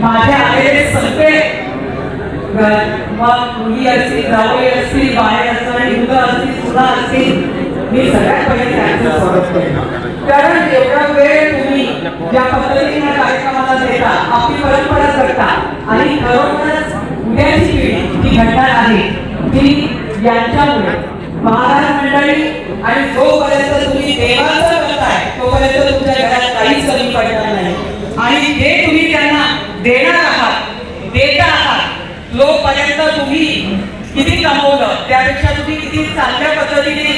माझे आलेले सगळे मग मुली असतील जावई असतील बाहेर असतील मुलं असतील सुद्धा असतील मी सगळ्यात पहिले त्यांचं स्वागत करेन. कारण एवढा वेळ तुम्ही ज्या पद्धतीने कार्यक्रमाला देता आपली परंपरा करता आणि खरोखरच उद्याची पिढी जी घडणार आहे ती यांच्यामुळे. महाराज मंडळी आणि जोपर्यंत तुम्ही देवाचं करताय तोपर्यंत तुमच्या घरात काहीच कमी पडणार नाही. आणि जे तुम्ही त्यांना देणार आहात देता आहात. लोकपर्यंत तुम्ही किती कमवलं त्यापेक्षा तुम्ही किती चांगल्या पद्धतीने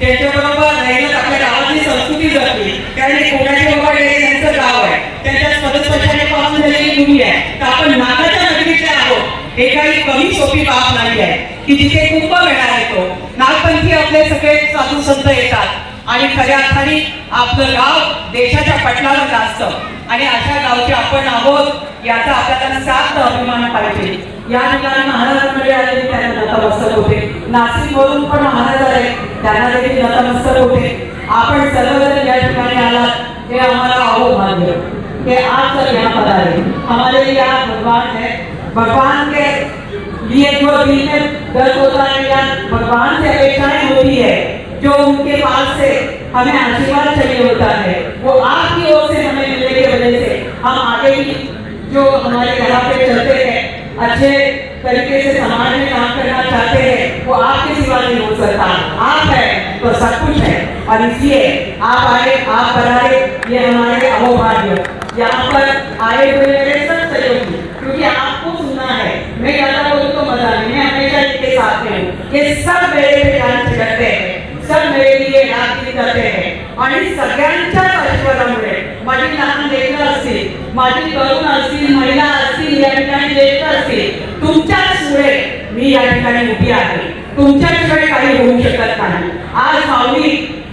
त्याच्याबरोबर राहिलं आपल्या गावाची संस्कृती जपली. कारण कोणाचे बाबा हे यांचं गाव आहे. त्यांच्या सदस्याने पासून झालेली भूमी आहे. तर आपण नागाच्या नगरीचे आहोत. हे काही कमी सोपी बाब नाही आहे. की जिथे कुंभ मेळा येतो नागपंथी आपले सगळे साधू संत येतात. आणि खऱ्या अर्थाने आपलं गाव देशाच्या पटलावर गाजतं. आणि अशा गावचे आपण आहोत याचा आपल्याला साथ अभिमान पाहिजे. या ठिकाणी महाराज मंडळी आले त्यांना नतमस्तक होते. नाशिक वरून पण महाराज आले. त्यांना देखील नतमस्तक होते. आपण सर्वजण या ठिकाणी आलात. हे आम्हाला आहो भाग्य. कि आज तक यहाँ पर हमारे आप भगवान है भगवान के लिए जो दिल में दर्द होता है, या भगवान से अपेक्षाएँ होती है, जो उनके पास से हमें आशीर्वाद चाहिए होता है, वो आपकी ओर से हमें मिलने की वजह से हम आगे भी जो हमारे यहाँ पे चलते हैं, अच्छे तरीके से समाज में काम करना चाहते हैं, वो आपके सिवा नहीं हो सकता। आप है तो सब कुछ है। और इसलिए आप आए, आप बनाए ये हमारे अहोभाग्य। यहाँ पर आए हुए मेरे सब सहयोगी, क्योंकि आपको सुनना है। मैं ज़्यादा बोलूँ तो मज़ा नहीं, मैं हमेशा इनके साथ में हूँ। ये सब मेरे पे जान करते हैं। सब मेरे लिए रात करते हैं। आणि सगळ्यांच्याच आशीर्वादामुळे माझी लहान लेकरं असतील माझी तरुण असतील महिला असतील या ठिकाणी लेकरं असतील तुमच्याचमुळे मी या ठिकाणी उभी आहे. तुमच्याशिवाय काही होऊ शकत नाही. आज माऊली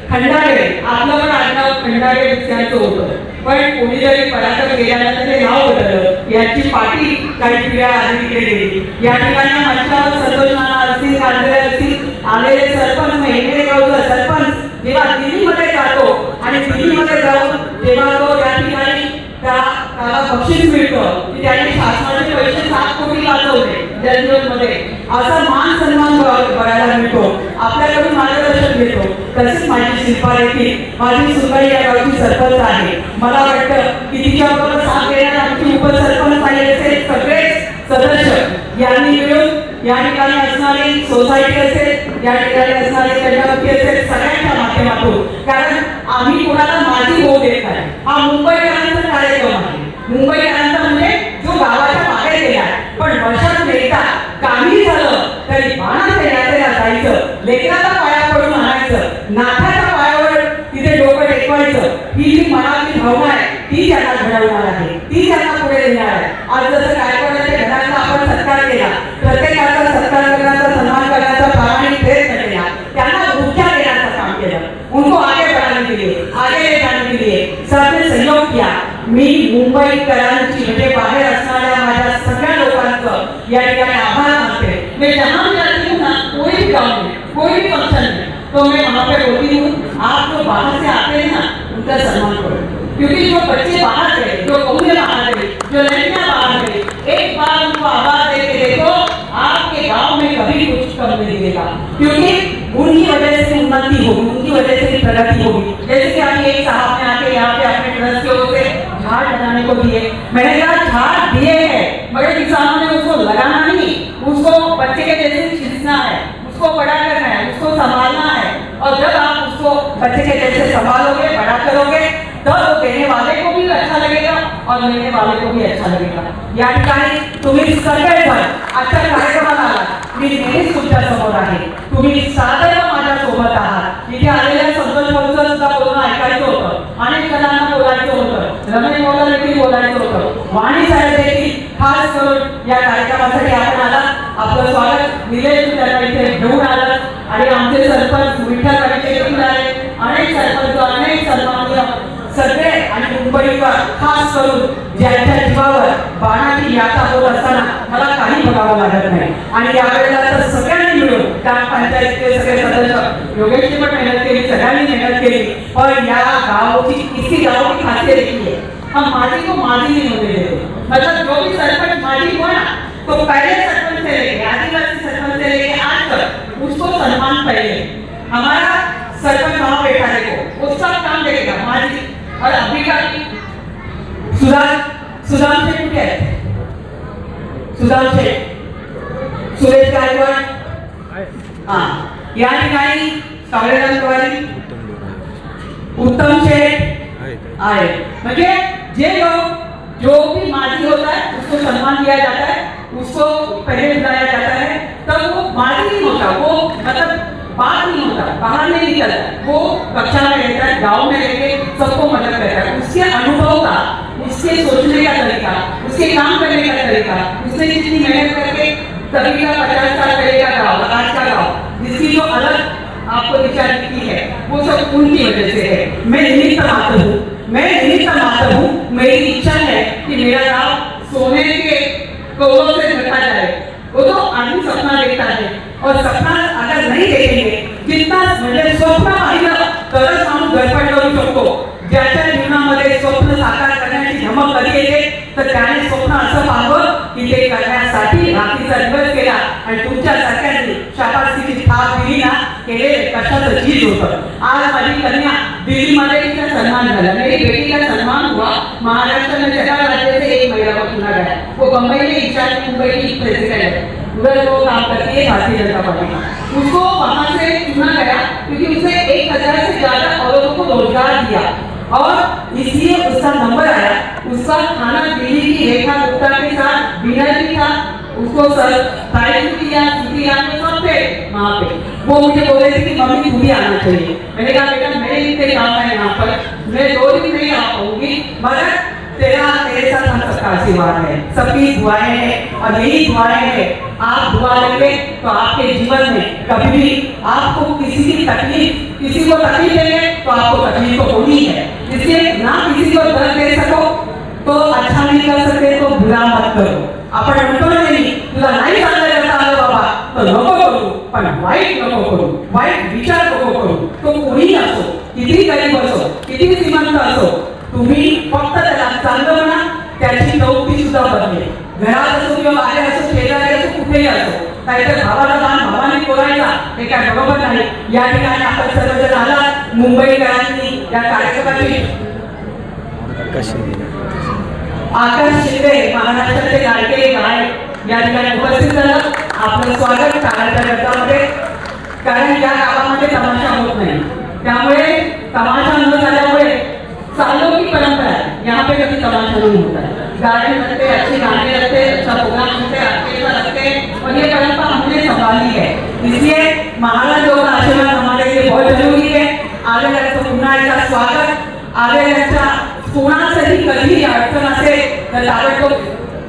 खंडाळे आपलं पण आडनाव खंडाळे दुसऱ्यांचं होतं. पण कोणी जरी पराक्रम केल्यानंतर ते नाव बदललं याची पाठी काही पिढ्या आधी तिकडे गेली. या ठिकाणी मंचावर संतोष नाना असतील कांदळे असतील आलेले सरपंच मेहंदे गावचा सरपंच जेव्हा दिल्लीमध्ये जातो आणि दिल्लीमध्ये जाऊन जेव्हा तो या ठिकाणी त्या त्याला बक्षीस मिळतं की त्याने शासनाचे पैसे सात कोटी वाचवले जनजीवनमध्ये असा मान सन्मान बघ- बघायला मिळतो आपल्याकडून मार्गदर्शन घेतो तसेच माझी शिल्पा देखील माझी सुनबाई या गावची सरपंच आहे. मला वाटतं की तिच्या बरोबर साथ देणारे आमची उपसरपंच आहे असे सगळेच सदस्य. यांनी मिळून या ठिकाणी असणारी सोसायटी असेल या ठिकाणी असणारी कन्यावती असेल सगळ्यांच्या माध्यमातून. कारण आम्ही कोणाला माझी होऊ देत नाही. हा मुंबईकरांचा कार्यक्रम आहे. मुंबईकरांचा मुंबईकरांची म्हणजे बाहेर असणाऱ्या माझ्या सगळ्या लोकांचं या ठिकाणी आभार मानते. मैं जहाँ जाती हूँ ना कोई भी गाँव में कोई भी फ़ंक्शन में तो मैं वहाँ पे बोलती हूँ आप जो बाहर से आते हैं ना उनका सम्मान करो क्योंकि जो बच्चे बाहर गए जो बहुएँ बाहर गई जो लड़कियाँ बाहर गई एक बार उनको आवाज़ दे के देखो, आपके गाँव में कभी कुछ कम नहीं मिलेगा क्योंकि उनकी वजह से उन्नति होगी, उनकी वजह से प्रगति होगी जैसे कि अभी एक साहब ने आके यहाँ पे अपने ट्रस्ट के ओर से झाड़ लगाने को दिए। मैंने कहा झाड़ दिए हैं, मगर किसानों ने उसको लगाना नहीं। उसको बच्चे के जैसे खींचना है, उसको बड़ा करना है, उसको संभालना है। और जब आप उसको बच्चे के जैसे संभालोगे, बड़ा करोगे, तब वो देने वाले को भी अच्छा लगेगा और लेने वाले को भी अच्छा लगेगा। या ठिकाणी तुम्ही सगळेजण आजच्या कार्यक्रमाला आलात मी नेहमीच तुमच्या समोर आहे। तुम्ही सादर माझ्या सोबत आहात। इथे आलेल्या संतोष भाऊचं सुद्धा बोलणं ऐकायचं होतं. अनेक जणांना बोलायचं होतं. रमेश भाऊला देखील बोलायचं होतं. वाणी साहेब देखील खास करून या कार्यक्रमासाठी आपण आला. आपलं स्वागत. निलेश त्यांना इथे घेऊन आलं आणि आमचे सरपंच विठ्ठल पाटील देखील आले अनेक सरपंच अनेक सन्मान्य सगळे आणि मुंबईकर खास करून ज्यांच्या जीवावर बाणाची यात्रा होत असताना मला काही बघावं लागत नाही. आणि यावेळेला तर मिळून ग्रामपंचायतीचे सगळे सदस्य योगेशने पण मेहनत केली सगळ्यांनी मेहनत केली पण या गावाची इसी गाव खासियत एक ही हम माटी को माटी नहीं होने देते मतलब जो भी सरपंच माजी हुआ ना तो पहले सरपंच से लेके आदिवासी सरपंच से लेके आज तक उसको सम्मान पहले हमारा सरपंच वहाँ बैठा देखो वो सब काम देखेगा माजी और अभी का सुधार सुधार से कुठे आहे सुधार शेठ सुरेश गायकवाड हा। या ठिकाणी उत्तम शेठ आए। म्हणजे जे लोग जो भी माजी होता है उसको सम्मान दिया जाता है उसको पहले बुलाया जाता है तब वो माजी नहीं होता। वो मतलब बात नहीं होता बाहर नहीं निकलता। वो कक्षा में रहता है गाँव में रहकर सबको मदद करता है। उसके अनुभव का उसके सोचने का तरीका उसके काम करने का तरीका उसने जितनी मेहनत करके तभी का पचास साल पहले का गाँव आज का गाँव जिसकी जो अलग आपको विचार की है। वो सब उनकी वजह से है। मैं निमित्त मात्र हूँ। मैं निमित्त मात्र हूँ। मेरी इच्छा है कि मेरा गाँव सोने के कौलों से ढका जाए। वो तो आदमी सपना देखता है। और सपना अगर नहीं देखेंगे, जितना म्हणजे स्वप्न पाहिलं तरच माणूस गडबड करू शकतो ज्याच्या जीवनामध्ये स्वप्न साकार करण्याची धमक कधी येते तर त्याने स्वप्न असं पाहावं कशाचं चीज़ होतं. आज माझी कन्या दिल्लीमध्ये तिचा सन्मान झाला. मेरी बेटी का सन्मान हुआ महाराष्ट्र में जगह राज्य से एक महिला को चुना गया वो बम्बई में ईशान मुंबई की प्रेसिडेंट है वो काम करती है भारतीय जनता पार्टी. उसको वहाँ से चुना गया क्योंकि उसने एक हज़ार से ज़्यादा औरतों को रोज़गार दिया. और इसलिए उसका नंबर आया. उसका खाना दिल्ली की रेखा गुप्ता के साथ डिनर भी था उसको सर, तारीफ़ किया छुट्टी वहाँ पे। वो मुझे बोल रहे थे कि मम्मी खुद ही आना चाहिए। मैंने कहा, बेटा, मेरे इतने काम है यहाँ पर। मैं दो दिन नहीं आ पाऊँगी, मगर तेरा, तेरे साथ हम सबका आशीर्वाद है। सबकी दुआएँ हैं और यही दुआएँ हैं। आप दुआ लेंगे तो आपके जीवन में कभी भी आपको किसी की तकलीफ़, किसी को तकलीफ़ देंगे तो आपको तकलीफ़ तो होनी है इसलिए ना किसी को दर्द दे सको तो अच्छा नहीं कर सकते तो बुरा मत करो। आपण वाईट नको करू वाईट विचार नको करू तो कोणीही असो किती गरीब असो किती श्रीमंत असो तुम्ही फक्त त्याला चांगलं म्हणा त्याची नौकरी सुद्धा बदलेल. घरात असो किंवा बाहेर असो शेजारी असो कुठेही असो नाहीतर भावाला दान भावाने कोरायचा हे काय बरोबर नाही. या ठिकाणी आपण सर्वजण आलात मुंबईकरांनी या कार्यक्रमाची. आकाश शिंदे. महाराष्ट्राचे लाडके गायक या ठिकाणी उपस्थित झालं. आपलं स्वागत गटामध्ये कारण या गावामध्ये तमाशा होत नाही. त्यामुळे तमाशा न झाल्यामुळे सालों की परंपरा है यहाँ पे कभी तमाशा नहीं होता है गाने लगते अच्छे गाने लगते अच्छा प्रोग्राम होते अच्छे लगते और ये परंपरा हमने संभाली है इसलिए महाराज लोग का आशीर्वाद हमारे लिए बहुत जरूरी है आगे लगतं पुन्हा एकदा स्वागत. आलेल्याच्या कोणाचंही कधीही अडचण असेल तर ताबडतोब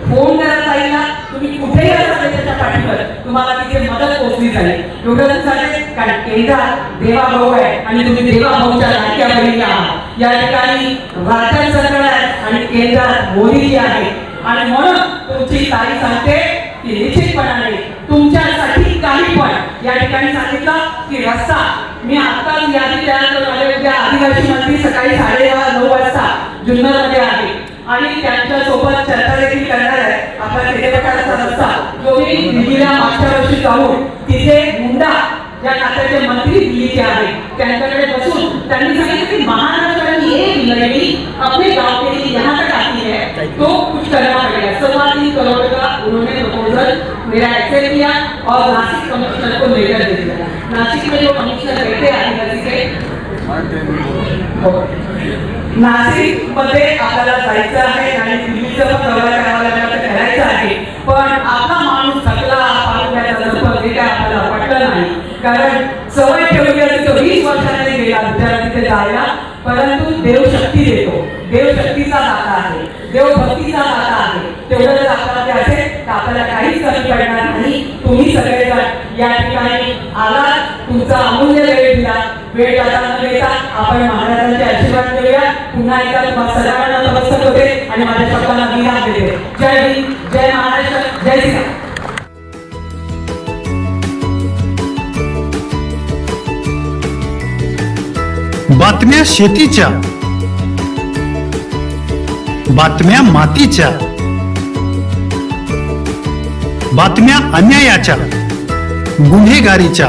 फोन करा ताईला. तुम्ही कुठेही असाल त्याच्या पाठीवर तुम्हाला तिथे मदत पोहोचली जाईल. एवढं चालेल कारण केदार देवा भाऊ आहे आणि तुम्ही देवा भाऊच्या लाडक्या बहिणी आहात. या ठिकाणी राजन सरकार आहे आणि केदार मोदीजी आहे आणि म्हणून तुमची ताई सांगते की निश्चितपणाने तुमच्यासाठी काही पण या ठिकाणी सांगितलं की रस्ता. मी आत्ताच यादी तयार करून आले. होते आदिवासी मंत्री सकाळी साडे नऊ वाजता जुन्नरमध्ये आणि त्यांच्यासोबत चर्चा देखील करणार आहे. आपला खेडेपठाराचा रस्ता जो मी दिल्लीला मागच्या वर्षी जाऊन तिथे मुंडा या खात्याचे मंत्री दिल्लीचे आहेत. त्यांच्याकडे बसून त्यांनी सांगितलं की महाराष्ट्र की एक लड़की अपने गांव के लिए यहाँ तक आती है तो कुछ करना पड़ेगा सवा तीन करोड़ का उन्होंने प्रपोजल मेरा एक्सेप्ट किया और नासिक कमिश्नर को लेकर दे दिया नासिक में जो कमिश्नर नाशिकमध्ये आपल्याला जायचं आहे आणि दिल्लीचं पण दौरा करावा लागला करायचं आहे. पण आपला माणूस थकला पालुण्याचा जपत हे काय आपल्याला वाटलं नाही. कारण सवय ठेवली असती तो वीस वर्षाने गेला बिचारा तिथे जायला. परंतु देव शक्ती देतो. देव शक्तीचा दाता आहे. देव भक्तीचा दाता आहे. तेवढं जर आपल्याला असेल तर आपल्याला काहीच कमी पडणार नाही. तुम्ही सगळेजण या ठिकाणी आलात. तुमचा वेळ जाता न देता आपण महाराजांचे आशीर्वाद करूया पुन्हा एकदा तुम्हाला सर्वांना नमस्कार होते आणि माझ्या शब्दांना विराम देते. जय हिंद जय महाराष्ट्र जय श्रीराम. बातम्या शेतीच्या बातम्या मातीच्या बातम्या अन्यायाच्या गुन्हेगारीच्या.